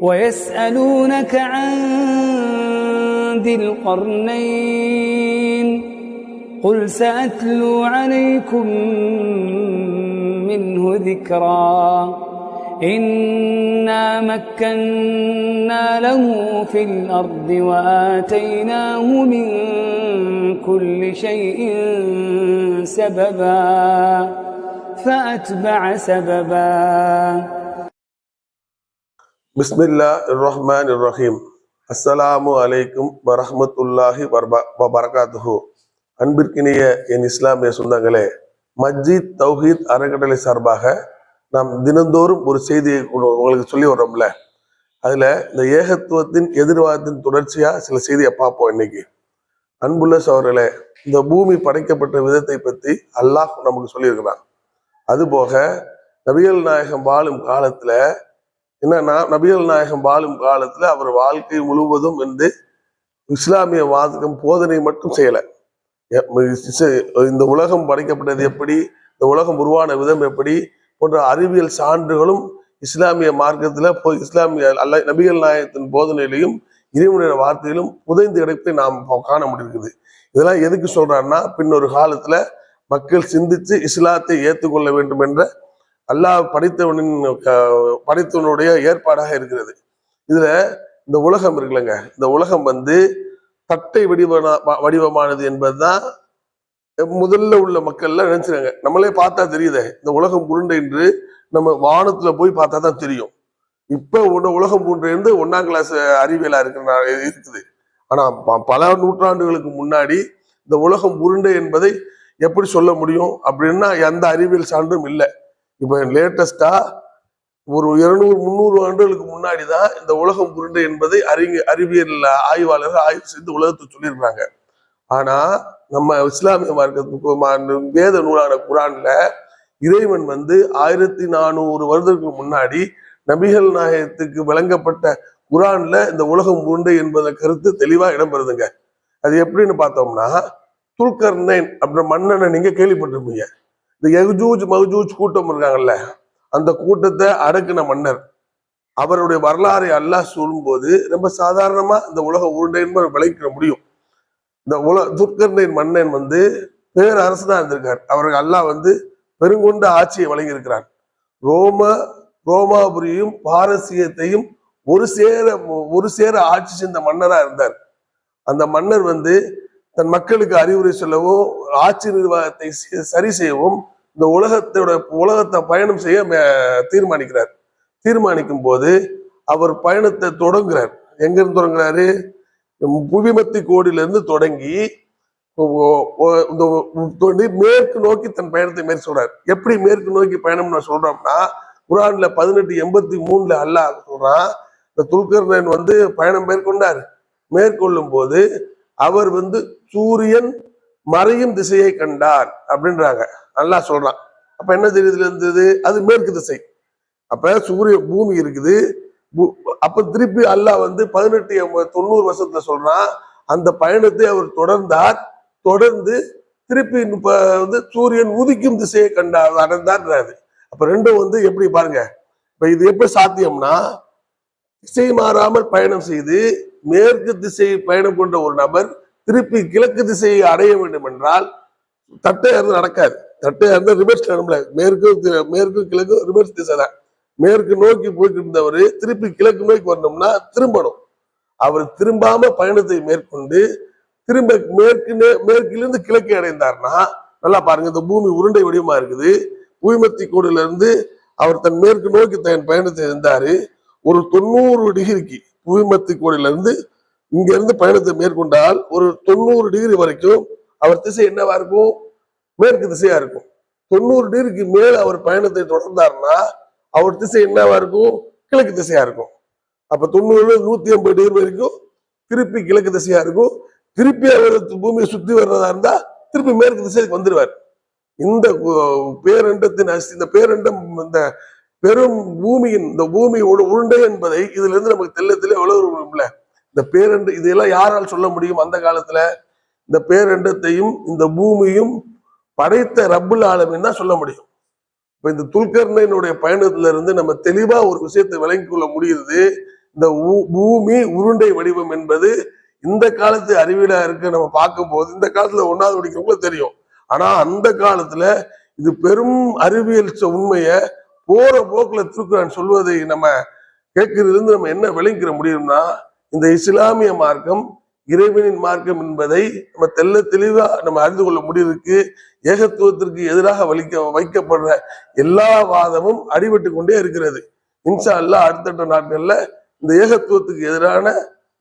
ويسألونك عن ذي القرنين قل سأتلو عليكم منه ذكرا إنا مكنا له في الأرض وآتيناه من كل شيء سببا فأتبع سببا பிஸ்மில்லா ரஹ்மான் ரஹீம் அஸ்ஸலாமு அலைக்கும் வரஹமத்துல்லாஹி வர்ப- வபரகாத்துஹு அன்பிற்கினிய என் இஸ்லாமிய சொந்தங்களே மஸ்ஜித் தௌஹீத் அறக்கட்டளை சார்பாக நாம் தினந்தோறும் ஒரு செய்தியை உங்களுக்கு சொல்லி வர்றோம்ல. அதில் இந்த ஏகத்துவத்தின் எதிர்வாதத்தின் தொடர்ச்சியாக சில செய்தியை பார்ப்போம் இன்னைக்கு. அன்புள்ள சோழர்களே இந்த பூமி படைக்கப்பட்ட விதத்தை பற்றி அல்லாஹ் நமக்கு சொல்லியிருக்கிறான். அதுபோக நபிகள் நாயகம் வாழும் காலத்தில் என்னன்னா நபிகள் நாயகம் வாழும் காலத்துல அவர் வாழ்க்கை முழுவதும் வந்து இஸ்லாமிய வாதகம் போதனை மட்டும் செய்யல. எ- இந்த உலகம் படைக்கப்பட்டது எப்படி இந்த உலகம் உருவான விதம் எப்படி போன்ற அறிவியல் சான்றுகளும் இஸ்லாமிய மார்க்கத்துல போய் இஸ்லாமிய அல்ல நபிகள் நாயகத்தின் போதனையிலையும் இறைவனுடைய வார்த்தையிலும் புதைந்து கிடப்பை நாம் காண முடியுது இதெல்லாம் எதுக்கு சொல்றாருன்னா பின்னொரு காலத்துல மக்கள் சிந்திச்சு இஸ்லாத்தை ஏற்றுக்கொள்ள வேண்டும் என்ற அல்லாஹ் படைத்தவனின் படைத்தவனுடைய ஏற்பாடாக இருக்கிறது. இதுல இந்த உலகம் இருக்குல்லங்க. இந்த உலகம் வந்து தட்டை வடிவனா வடிவமானது என்பதுதான் முதல்ல உள்ள மக்கள்லாம் நினைச்சிருக்காங்க. நம்மளே பார்த்தா தெரியுதே இந்த உலகம் உருண்டை என்று நம்ம வானத்துல போய் பார்த்தா தான் தெரியும். இப்ப ஒன்று உலகம் உருண்டை என்று ஒன்னாம் கிளாஸ் அறிவியலா இருக்கிற இருக்குது. ஆனா ப- பல நூற்றாண்டுகளுக்கு முன்னாடி இந்த உலகம் உருண்டை என்பதை எப்படி சொல்ல முடியும் அப்படின்னா எந்த அறிவியல் சான்றும் இல்லை. இப்போ லேட்டஸ்டா ஒரு இருநூறு முந்நூறு ஆண்டுகளுக்கு முன்னாடி தான் இந்த உலகம் உருண்டை என்பதை அறிஞ அறிவியல் ஆய்வாளர்கள் ஆய்வு செய்து உலகத்துக்கு சொல்லியிருக்காங்க ஆனா நம்ம இஸ்லாமிய மார்க்கத்துக்கு வேத நூலான குரான்ல இறைவன் வந்து ஆயிரத்தி நானூறு வருடத்துக்கு முன்னாடி நபிகள் நாயகத்துக்கு வழங்கப்பட்ட குரான்ல இந்த உலகம் உருண்டை என்பத கருத்து தெளிவா இடம்பெறுதுங்க. அது எப்படின்னு பார்த்தோம்னா துல்கர்னைன் அப்படின்ற மன்னனை நீங்க கேள்விப்பட்டிருப்பீங்க. இந்த எகுஜூஜ் மகுஜூஜ் கூட்டம் இருக்காங்கல்ல அந்த கூட்டத்தை அடக்குன மன்னர். அவருடைய வரலாறை அல்லாஹ் சொல்லும்போது ரொம்ப சாதாரணமா இந்த உலக உருண்டைன்னு விளைக்க விளைவிக்க முடியும். இந்த உல துர்கர்னைன் மன்னன் வந்து பேரரசு தான் இருந்திருக்கார். அவருக்கு அல்லாஹ் வந்து பெருங்கொண்ட ஆட்சியை வழங்கியிருக்கிறார் ரோம ரோமாபுரியும் பாரசீகத்தையும் ஒரு சேர ஒரு சேர ஆட்சி செஞ்ச மன்னரா இருந்தார். அந்த மன்னர் வந்து தன் மக்களுக்கு அறிவுரை சொல்லவும் ஆட்சி நிர்வாகத்தை சரி செய்யவும் இந்த உலகத்தோட உலகத்தை பயணம் செய்ய மே- தீர்மானிக்கிறார். தீர்மானிக்கும் போது அவர் பயணத்தை தொடங்குறார். எங்கிருந்து தொடங்குறாரு? புவிமத்தி கோடியிலிருந்து தொடங்கி இந்த மேற்கு நோக்கி தன் பயணத்தை மேற்கொள்றார் எப்படி மேற்கு நோக்கி பயணம் நான் சொல்றோம்னா குரான்ல பதினெட்டு எண்பத்தி மூணுல அல்லாஹ் சொல்றான் இந்த துல்கர்ணன் வந்து பயணம் மேற்கொண்டார். மேற்கொள்ளும் போது அவர் வந்து சூரியன் மறையும் திசையை கண்டார் அப்படின்றாங்க. நல்லா சொல்றான். அப்ப என்ன தெரியுதுல இருந்தது? அது மேற்கு திசை. அப்ப சூரிய பூமி இருக்குது. பூ- அப்ப திருப்பி அல்லாஹ் வந்து பதினெட்டு தொண்ணூறு வருஷத்துல சொல்றான். அந்த பயணத்தை அவர் தொடர்ந்தார். தொடர்ந்து திருப்பி வந்து சூரியன் உதிக்கும் திசையை கண்டார் அடைந்தார்ன்றாரு. அப்ப ரெண்டும் வந்து எப்படி பாருங்க? இப்ப இது எப்படி சாத்தியம்னா திசை மாறாமல் பயணம் செய்து மேற்கு திசையை பயணம் கொண்ட ஒரு நபர் திருப்பி கிழக்கு திசையை அடைய வேண்டும் என்றால் தட்டை நடக்காது. தட்டையா இருந்தால் ரிவர்ஸ் நம்மள மேற்கு மேற்கு கிழக்கு ரிவர்ஸ் திசை தான். மேற்கு நோக்கி போயிட்டு இருந்தவர் திருப்பி கிழக்கு நோக்கி வரணும்னா திரும்பணும். அவர் திரும்பாம பயணத்தை மேற்கொண்டு திரும்ப மேற்கு நே- மேற்கிலிருந்து கிழக்கு அடைந்தார்னா நல்லா பாருங்க இந்த பூமி உருண்டை வடிவமா இருக்குது. பூமத்தி கோடுல இருந்து அவர் தன் மேற்கு நோக்கி தன் பயணத்தை இருந்தாரு. ஒரு தொண்ணூறு டிகிரிக்கு பூமத்தி கோடில இருந்து இங்க இருந்து பயணத்தை மேற்கொண்டால் ஒரு தொண்ணூறு டிகிரி வரைக்கும் அவர் திசை என்னவா இருக்கும்? மேற்கு திசையா இருக்கும். தொண்ணூறு டிகிரிக்கு மேல் அவர் பயணத்தை தொடர்ந்தாருன்னா அவர் திசை என்னவா இருக்கும்? கிழக்கு திசையா இருக்கும். அப்ப தொண்ணூறுல நூத்தி ஐம்பது டிகிரி வரைக்கும் திருப்பி கிழக்கு திசையா இருக்கும். திருப்பி அவர் பூமியை சுத்தி வர்றதா இருந்தா திருப்பி மேற்கு திசைக்கு வந்துடுவார் இந்த பேரண்டத்தின் அஸ்தி இந்த பேரண்டம் இந்த பெரும் பூமியின் இந்த பூமி உருண்டை என்பதை இதுல இருந்து நமக்கு தெல்ல தெல்ல உலகம்ல இந்த பேரண்டு இதெல்லாம் யாரால் சொல்ல முடியும் அந்த காலத்துல? இந்த பேரண்டத்தையும் இந்த பூமியும் படைத்த ரப்புல் ஆலமின் தான் சொல்ல முடியும். இப்ப இந்த துல்கர்ணனுடைய பயணத்துல இருந்து நம்ம தெளிவா ஒரு விஷயத்தை விளங்கிக் கொள்ள முடியுது. இந்த பூமி உருண்டை வடிவம் என்பது இந்த காலத்து அறிவியலா இருக்கு நம்ம பார்க்கும்போது. இந்த காலத்துல ஒன்னாவது படிக்கிறவங்களுக்கு தெரியும். ஆனா அந்த காலத்துல இது பெரும் அறிவியல் ச- உண்மைய போற போக்குல திருக்குறான் சொல்வதை நம்ம கேட்கறதுல இருந்து நம்ம என்ன விளங்கிக்கிற முடியும்னா இந்த இஸ்லாமிய மார்க்கம் இறைவனின் மார்க்கம் என்பதை நம்ம தெள்ள தெளிவா நம்ம அறிந்து கொள்ள முடியுதுக்கு ஏகத்துவத்திற்கு எதிராக வலிக்க வைக்கப்படுற எல்லா வாதமும் அடிபட்டு கொண்டே இருக்கிறது. இன்ஷா அல்லாஹ் அடுத்தடுத்த நாட்கள்ல இந்த ஏகத்துவத்துக்கு எதிரான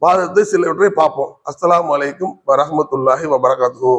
வாதத்தை சிலவற்றை பார்ப்போம். அஸ்லாம் அலைக்கும் வரமத்துல்லாஹி வபரகாத்து